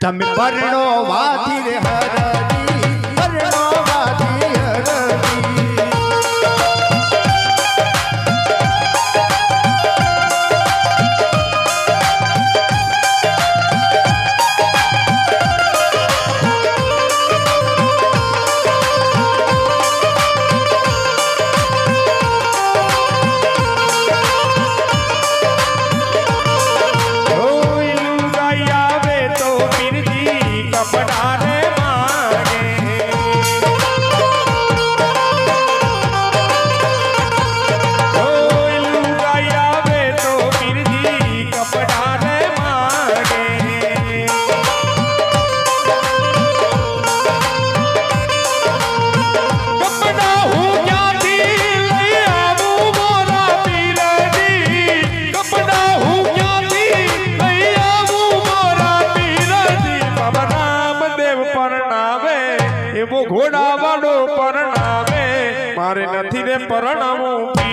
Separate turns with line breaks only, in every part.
તમે પરણો વાથી રે હરદી
મારે નથી રે પરણવું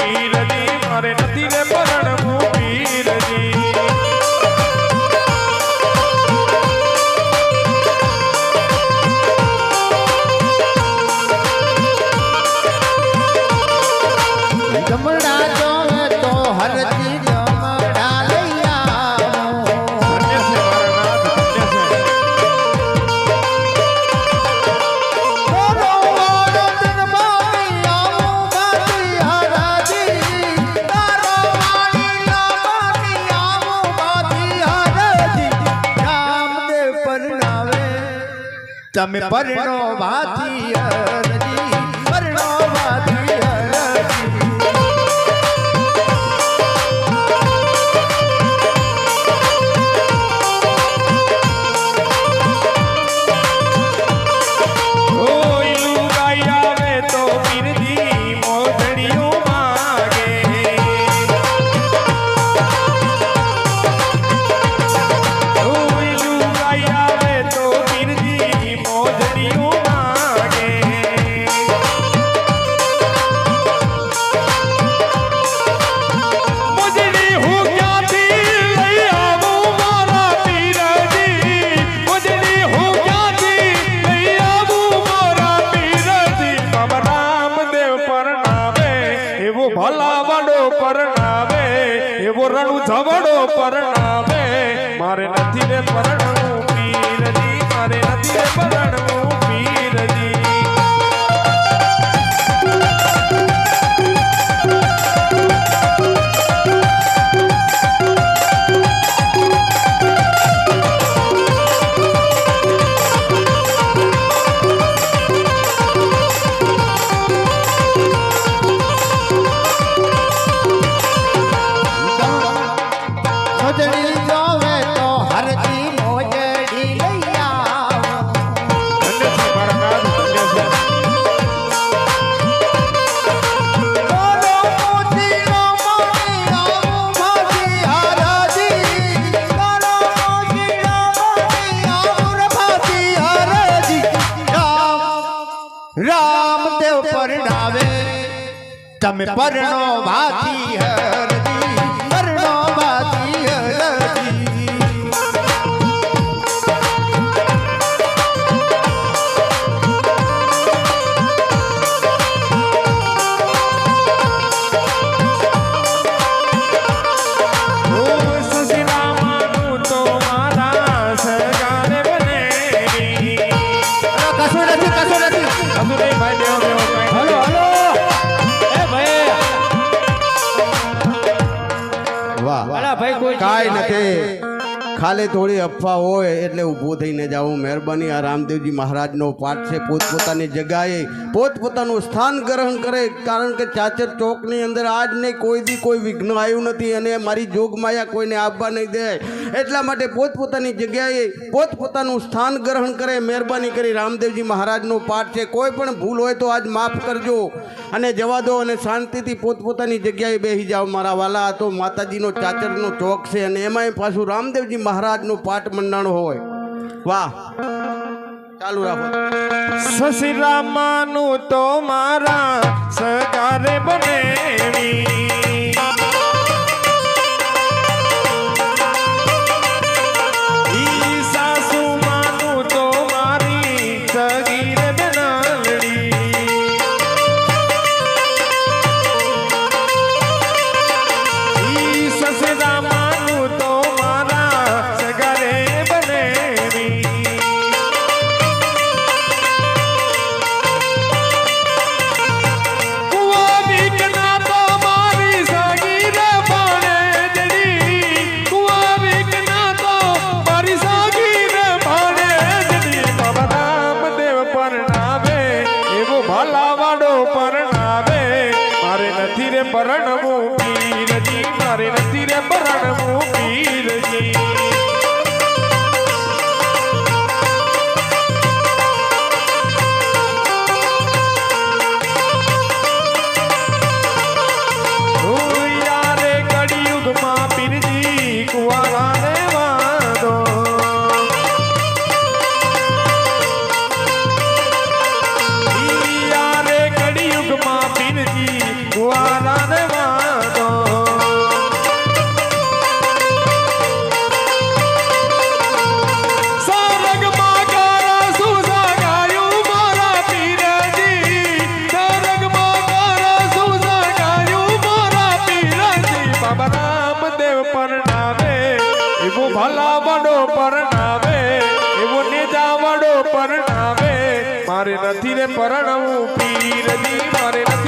તમે પરણો વાથી
ધવડો પરણાવે. મારે નથી રે પરણવું પીરજી મારે નથી રે પરણવું.
રામદેવ પરણાવે. તમે પરણો વાથી હરદી. પરણો વાથી હરદી. નથી કશું નથી.
કાંઈ નથી.
ખાલી થોડી અફવા હોય એટલે ઊભું થઈને જાવું મહેરબાની આ રામદેવજી મહારાજનો પાઠ છે. પોતપોતાની જગાએ પોતપોતાનું સ્થાન ગ્રહણ કરે. કારણ કે ચાચર ચોકની અંદર આજ નહીં કોઈ દી કોઈ વિઘ્ન આવ્યું નથી અને મારી જોગમાયા કોઈને આપવા નહીં દે. એટલા માટે પોતપોતાની જગ્યાએ પોતપોતાનું સ્થાન ગ્રહણ કરે. મહેરબાની કરી રામદેવજી મહારાજનો પાઠ છે. કોઈ પણ ભૂલ હોય તો આજ માફ કરજો અને જવા દો અને શાંતિથી પોતપોતાની જગ્યાએ બેસી જાઓ. મારા વાલા તો માતાજીનો ચાચરનો ચોક છે અને એમાંય પાછું રામદેવજી મહારાજનું પાઠ મંડાણ હોય. વાહ. ચાલુ રાખો.
સસરામાનું તો મારા સગારે બનેવી.
એવો ભલાવાડો પરણાવે મારે નથી રે પરણવું પીરજી મારે નથી રે પરણવું પીરજી પરણવું પીરજી મારે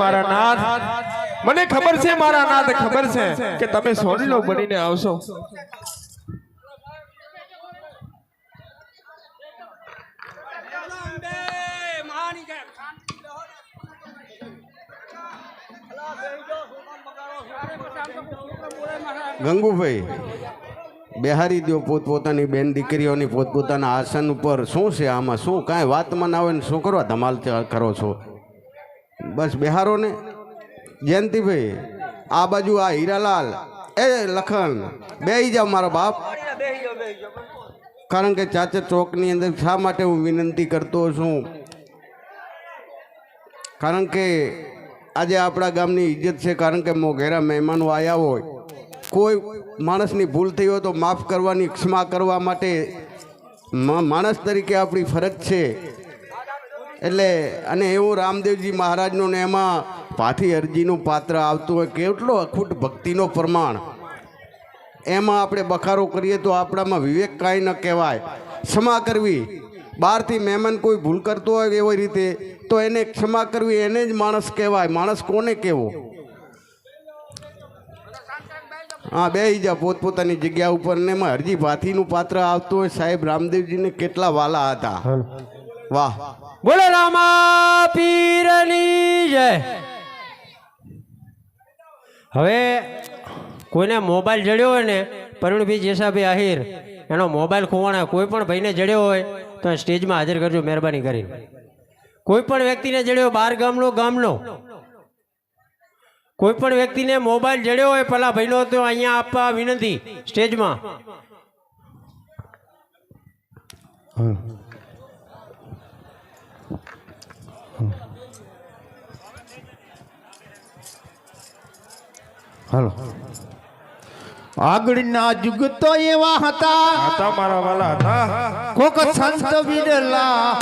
મારા નાથ? મને ખબર છે મારા નાથ ખબર છે. કે તમે સોનલો બનીને આવશો.
ગંગુભાઈ બેહારી દો પોતપોતાની બેન દીકરીઓની પોતપોતાના આસન ઉપર શું છે આમાં? શું કાંઈ વાતમાં ના આવે ને શું કરવા ધમાલ કરો છો? બસ બેહારો ને જયંતિભાઈ, આ બાજુ આ હીરાલાલ, એ લખન બે જાઓ મારો બાપ. કારણ કે ચાચર ચોકની અંદર શા માટે હું વિનંતી કરતો છું? કારણ કે આજે આપણા ગામની ઇજ્જત છે, કારણ કે મોઘેરા મહેમાનો આવ્યા હોય. કોઈ માણસની ભૂલ થઈ હોય તો માફ કરવાની ક્ષમા કરવા માટે માણસ તરીકે આપણી ફરજ છે. એટલે અને એવું રામદેવજી મહારાજનું ને એમાં પાઠી અરજીનું પાત્ર આવતું હોય કેટલો અખૂટ ભક્તિનો પ્રમાણ. એમાં આપણે બખારો કરીએ તો આપણામાં વિવેક કાંઈ ન કહેવાય. ક્ષમા કરવી. બહારથી મહેમાન કોઈ ભૂલ કરતો હોય એવી રીતે તો એને ક્ષમા કરવી એને જ માણસ કહેવાય. માણસ કોને કહેવો? હા બે જા પોતપોતાની જગ્યા ઉપર ને એમાં હરજી ભાથીનું પાત્ર આવતું હોય સાહેબ રામદેવજીને કેટલા વાલા હતા. વાહ.
બોલો રામા પીરની જય. હવે કોઈને મોબાઈલ જડ્યો હોય ને પરવીણભાઈ જેસાભાઈ આહિર, એનો મોબાઈલ ખોવાણા, કોઈ પણ ભાઈને જડ્યો હોય, તો સ્ટેજમાં હાજર કરજો મહેરબાની કરીને. કોઈ પણ વ્યક્તિને જડ્યો બાર ગામનો ગામનો. કોઈ પણ વ્યક્તિને મોબાઈલ જડ્યો હોય, પેલા ભાઈનો, તો અહીંયા આપવા વિનંતી, સ્ટેજમાં.
હાલો. આગળના જુગ તો એવા હતા.
હતા મારા વાલા હતા.
કોક સંત વિરલા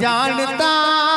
જાણતા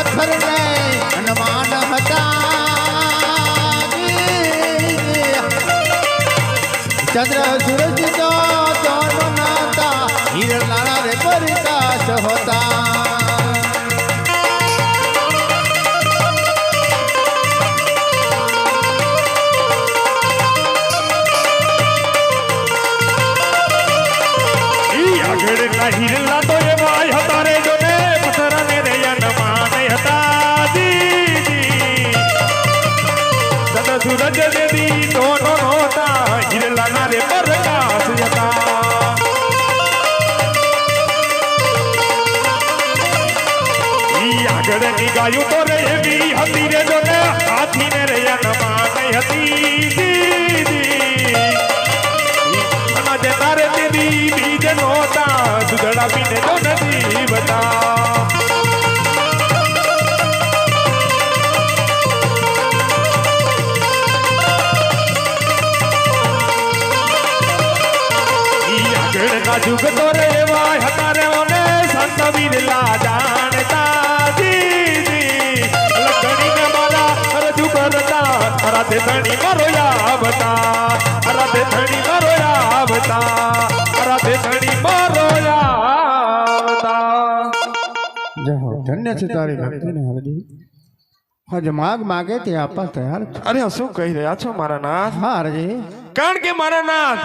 પથ્થર ને હનુમાન હતા. ચંદ્ર સૂરજ તો હિરણ હિરલા રે પરિતા હોતા.
ગાયું તો રે એવી હતી રે જો ને હાથી ને રે નમાની હતી. જતા રે તેરી બીજ નોતા દૂધડા પીને તો નથી બતા જુગ તો રેવાય હતા રેવો ને સંત બિરલા ધણી મારો આવતા રાધે ધણી મારો આવતા રાધે ધણી મારો આવતા
ધન્ય છે તારી ભક્તિને હરજી. હજ માગ માગે તે આપવા તૈયાર
અરે શું કહી રહ્યા છો મારા નાથ?
હા હરજી.
કારણ કે મારા નાથ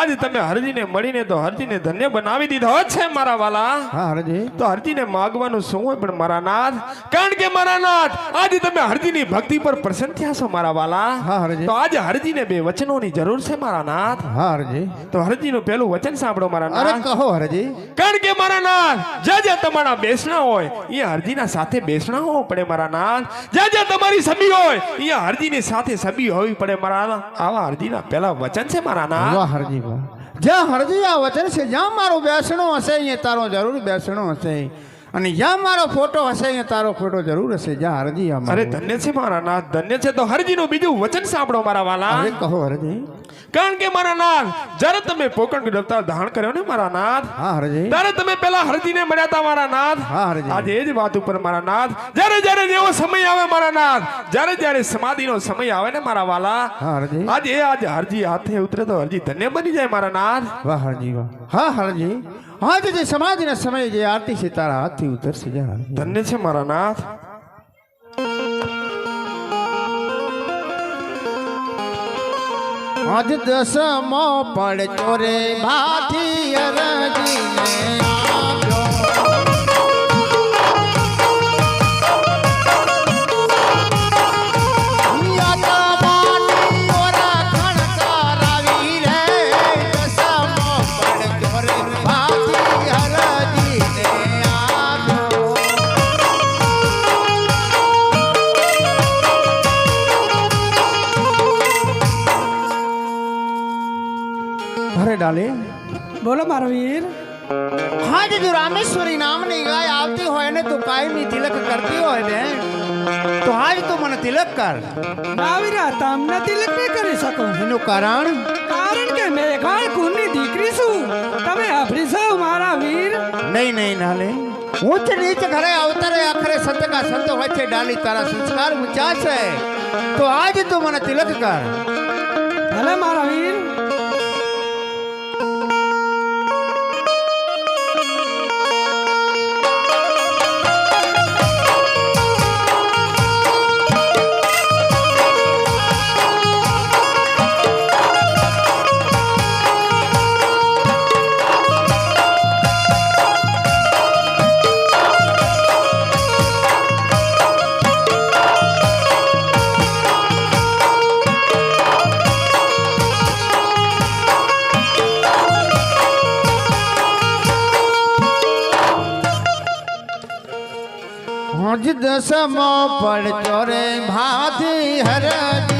આજે તમે હરજીને મળીને તો હરજીને ધન્ય બનાવી દીધો છે મારા વાલા.
હા હરજી.
તો હરજીને માગવાનું શું હોય પણ મારા નાથ? કારણ કે મારા નાથ આજે તમે હરજીની ભક્તિ પર પ્રસન્ન થયા છો મારા વાલા.
હા, હરજી.
તો આજે હરજીને બે વચનોની જરૂર છે મારા નાથ.
હા હરજી.
તો હરજીનું પહેલું વચન સાંભળો મારા નાથ.
કહો હરજી.
કારણ કે મારા નાથ જ્યાં જ્યાં તમારા બેસણા હોય એ હરજીના સાથે બેસણા હોવું પડે મારા નાથ. જ્યાં જ્યાં તમારી સભી હોય એ હરજીની સાથે સભી હોવી પડે મારા. આવા હરજીના પહેલા વચન છે મારા ના
વાહ હરજી વાહ જ્યાં હરજી, આ વચન છે. જ્યાં મારું બેસણું હશે, અહીંયા તારો જરૂર બેસણું હશે. અને જ્યાં મારો ફોટો હશે અહીંયા તારો ફોટો જરૂર હશે. જ્યાં હરજી
અરે ધન્ય છે મારા નાથ ધન્ય છે તો હરજીનું બીજું વચન સાંભળો મારા વાલા.
અરે કહો હરજી.
કારણ કે મારા નાથ જ્યારે તમે પોકણ અવતાર ધારણ કર્યો ને મારા નાથ
હા હરજી.
ત્યારે તમે પેલા હરજીને મળ્યા હતા મારા નાથ.
હા, હરજી.
આજે એ જ વાત ઉપર મારા નાથ જ્યારે જ્યારે જેવો સમય આવે મારા નાથ જ્યારે જ્યારે સમાધિનો સમય આવે ને મારા વાલા
હા હરજી.
આજે એ આજે હરજી હાથે ઉતરે તો હરજી ધન્ય બની જાય મારા નાથ.
વાહ હરજી વાહ. હા હરજી. આજે જે સમાજના સમયે જે આરતી છે તારા હાથથી ઉતરશે જરા
ધન્ય છે મારા નાથ.
આજ દસમો પડચો રે ભાથી અરજીને.
મારો વીર
આજ જો રામેશ્વરી નામની ગાય આવતી હોય ને તો કાયમી તિલક કરતી હોય ને તો આજ તો મને તિલક કર.
બાવીરા તમને તિલક નહીં કરી શકો.
એનું કારણ?
કારણ કે મેં મેઘાળ કુળની દીકરી છું. તમે અભરી છો મારા વીર.
નહીં નહીં નાલે. ઉચ્ચ નીચ ઘરે અવતરે આખરે સંત કા સંત હોય છે ડાલી તારા સંસ્કાર ઊંચા છે. તો આજ તો મને તિલક કર.
ભલે મારા વીર.
પડચો રે ભાથી હરજીને